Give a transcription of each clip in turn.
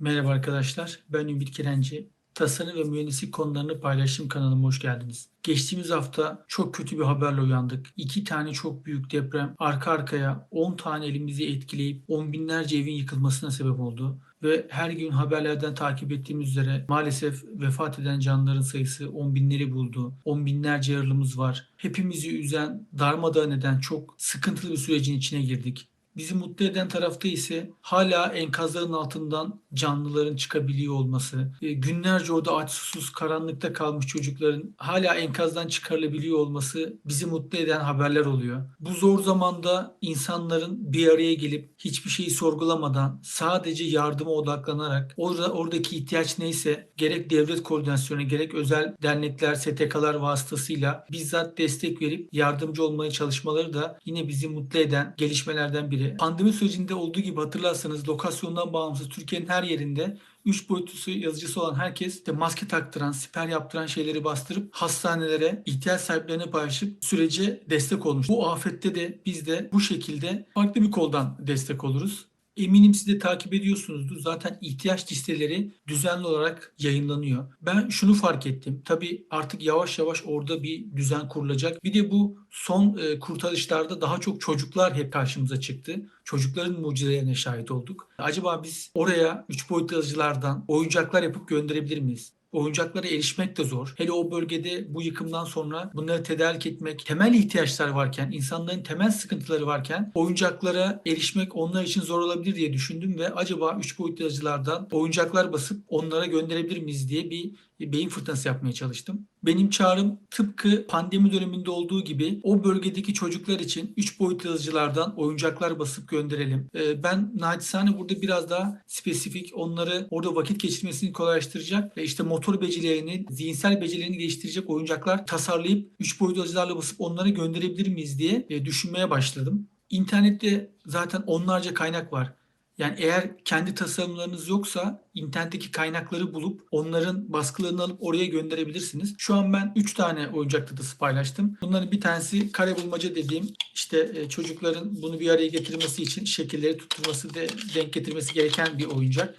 Merhaba arkadaşlar, ben Ümit Kirenci. Tasarım ve mühendislik konularını paylaştığım kanalıma hoş geldiniz. Geçtiğimiz hafta çok kötü bir haberle uyandık. İki tane çok büyük deprem arka arkaya 10 tane elimizi etkileyip on binlerce evin yıkılmasına sebep oldu. Ve her gün haberlerden takip ettiğimiz üzere maalesef vefat eden canlıların sayısı on binleri buldu. On binlerce yaralımız var. Hepimizi üzen, darmadağın eden çok sıkıntılı bir sürecin içine girdik. Bizi mutlu eden tarafta ise hala enkazların altından canlıların çıkabiliyor olması, e, günlerce orada aç susuz karanlıkta kalmış çocukların hala enkazdan çıkarılabiliyor olması bizi mutlu eden haberler oluyor. Bu zor zamanda insanların bir araya gelip hiçbir şeyi sorgulamadan sadece yardıma odaklanarak orada oradaki ihtiyaç neyse gerek devlet koordinasyonu gerek özel dernekler, STK'lar vasıtasıyla bizzat destek verip yardımcı olmaya çalışmaları da yine bizi mutlu eden gelişmelerden biri. Pandemi sürecinde olduğu gibi hatırlarsanız lokasyondan bağımsız Türkiye'nin her yerinde 3 boyutlu yazıcısı olan herkes işte maske taktıran, siper yaptıran şeyleri bastırıp hastanelere, ihtiyaç sahiplerine paylaşıp sürece destek olmuş. Bu afette de biz de bu şekilde farklı bir koldan destek oluruz. Eminim siz de takip ediyorsunuzdur. Zaten ihtiyaç listeleri düzenli olarak yayınlanıyor. Ben şunu fark ettim. Tabii artık yavaş yavaş orada bir düzen kurulacak. Bir de bu son e, kurtarışlarda daha çok çocuklar hep karşımıza çıktı. Çocukların mucizelerine şahit olduk. Acaba biz oraya 3 boyutlu yazıcılardan oyuncaklar yapıp gönderebilir miyiz? Oyuncaklara erişmek de zor. Hele o bölgede bu yıkımdan sonra bunları tedarik etmek, temel ihtiyaçlar varken, insanların temel sıkıntıları varken oyuncaklara erişmek onlar için zor olabilir diye düşündüm ve acaba 3 boyutlu yazıcılardan oyuncaklar basıp onlara gönderebilir miyiz diye bir beyin fırtınası yapmaya çalıştım. Benim çağrım tıpkı pandemi döneminde olduğu gibi o bölgedeki çocuklar için 3 boyutlu yazıcılardan oyuncaklar basıp gönderelim. Ee, Ben naçizane burada biraz daha spesifik onları orada vakit geçirmesini kolaylaştıracak ve işte motor becerilerini, zihinsel becerilerini geliştirecek oyuncaklar tasarlayıp 3 boyutlu yazıcılarla basıp onlara gönderebilir miyiz diye e, düşünmeye başladım. İnternette zaten onlarca kaynak var. Yani eğer kendi tasarımlarınız yoksa internetteki kaynakları bulup onların baskılarını alıp oraya gönderebilirsiniz. Şu an ben 3 tane oyuncak datası paylaştım. Bunların bir tanesi kare bulmaca dediğim işte e, çocukların bunu bir araya getirmesi için şekilleri tutturması de denk getirmesi gereken bir oyuncak.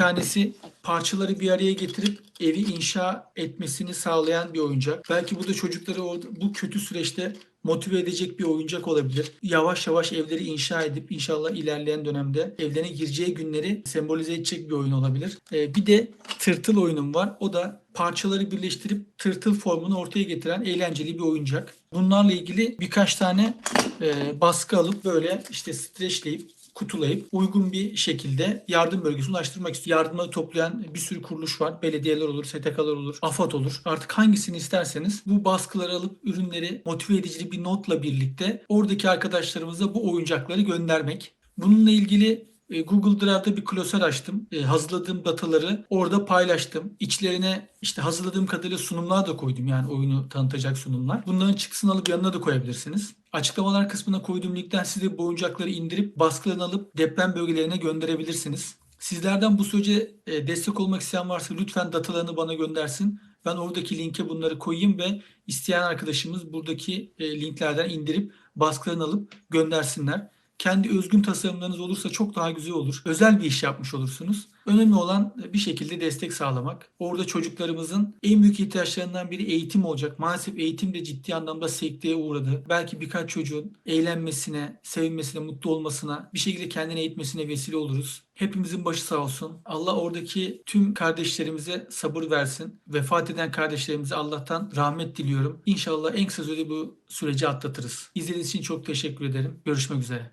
Tanesi parçaları bir araya getirip evi inşa etmesini sağlayan bir oyuncak. Belki bu da çocukları bu kötü süreçte motive edecek bir oyuncak olabilir. Yavaş yavaş evleri inşa edip inşallah ilerleyen dönemde evlerine gireceği günleri sembolize edecek bir oyun olabilir. Ee, bir de tırtıl oyunum var. O da parçaları birleştirip tırtıl formunu ortaya getiren eğlenceli bir oyuncak. Bunlarla ilgili birkaç tane e, baskı alıp böyle işte streçleyip kutulayıp uygun bir şekilde yardım bölgesine ulaştırmak istiyor. Yardımları toplayan bir sürü kuruluş var. Belediyeler olur, STK'lar olur, AFAD olur. Artık hangisini isterseniz bu baskıları alıp ürünleri motive edici bir notla birlikte oradaki arkadaşlarımıza bu oyuncakları göndermek. Bununla ilgili Google Drive'da bir klasör açtım. E, hazırladığım dataları orada paylaştım. İçlerine işte hazırladığım kadarıyla sunumlar da koydum. Yani oyunu tanıtacak sunumlar. Bunların çıktısını alıp yanına da koyabilirsiniz. Açıklamalar kısmına koyduğum linkten siz de bu indirip baskılarını alıp deprem bölgelerine gönderebilirsiniz. Sizlerden bu sürece e, destek olmak isteyen varsa lütfen datalarını bana göndersin. Ben oradaki linke bunları koyayım ve isteyen arkadaşımız buradaki e, linklerden indirip baskılarını alıp göndersinler. Kendi özgün tasarımlarınız olursa çok daha güzel olur. Özel bir iş yapmış olursunuz. Önemli olan bir şekilde destek sağlamak. Orada çocuklarımızın en büyük ihtiyaçlarından biri eğitim olacak. Maalesef eğitim de ciddi anlamda sekteye uğradı. Belki birkaç çocuğun eğlenmesine, sevinmesine, mutlu olmasına, bir şekilde kendini eğitmesine vesile oluruz. Hepimizin başı sağ olsun. Allah oradaki tüm kardeşlerimize sabır versin. Vefat eden kardeşlerimize Allah'tan rahmet diliyorum. İnşallah en kısa sürede bu süreci atlatırız. İzlediğiniz için çok teşekkür ederim. Görüşmek üzere.